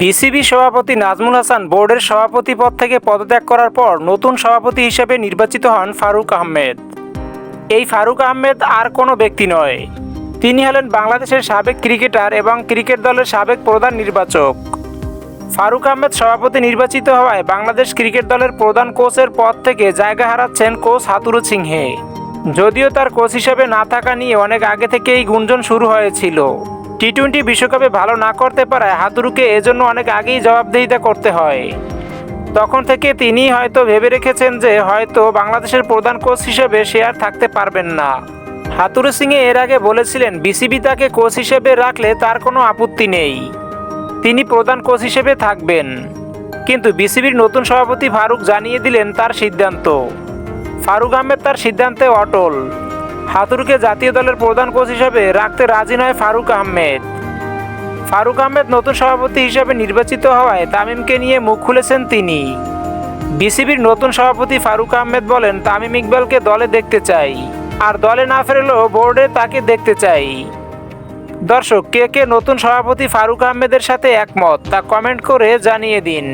BCB সভাপতি নাজমুল হাসান বোর্ডের সভাপতি পদ থেকে পদত্যাগ করার পর নতুন সভাপতি হিসেবে নির্বাচিত হন ফারুক আহমেদ। এই ফারুক আহমেদ আর কোনো ব্যক্তি নয়। তিনি হলেন বাংলাদেশের সাবেক ক্রিকেটার এবং ক্রিকেট দলের সাবেক প্রধান নির্বাচক। ফারুক আহমেদ সভাপতি নির্বাচিত হওয়ায় বাংলাদেশ ক্রিকেট দলের প্রধান কোচের পদ থেকে জায়গা হারাচ্ছেন কোচ হাতুরু সিংহে। যদিও তার কোচ হিসেবে না থাকা নিয়ে অনেক আগে থেকেই গুঞ্জন শুরু হয়েছিল। টি টোয়েন্টি বিশ্বকাপে ভালো না করতে পারায় হাতুরুকে এজন্য অনেক আগেই জবাবদিহিতা করতে হয়। তখন থেকে তিনি হয়তো ভেবে রেখেছেন যে হয়তো বাংলাদেশের প্রধান কোচ হিসেবে সে আর থাকতে পারবেন না। হাতুরু সিংহে এর আগে বলেছিলেন, বিসিবি তাকে কোচ হিসেবে রাখলে তার কোনো আপত্তি নেই। তিনি প্রধান কোচ হিসেবে থাকবেন। কিন্তু বিসিবির নতুন সভাপতি ফারুক জানিয়ে দিলেন তার সিদ্ধান্ত। ফারুক আহমেদ তার সিদ্ধান্তে অটল। হাতুরুকে জাতীয় দলের প্রধান কোচ হিসেবে রাখতে রাজি নয় ফারুক আহমেদ। ফারুক আহমেদ নতুন সভাপতি হিসেবে নির্বাচিত হওয়ায় তামিমকে নিয়ে মুখ খুলেছেন তিনি। বিসিবির নতুন সভাপতি ফারুক আহমেদ বলেন, তামিম ইকবালকে দলে দেখতে চাই। আর দলে না ফেরলেও বোর্ডে তাকে দেখতে চাই। দর্শক, কে কে নতুন সভাপতি ফারুক আহমেদের সাথে একমত তা কমেন্ট করে জানিয়ে দিন।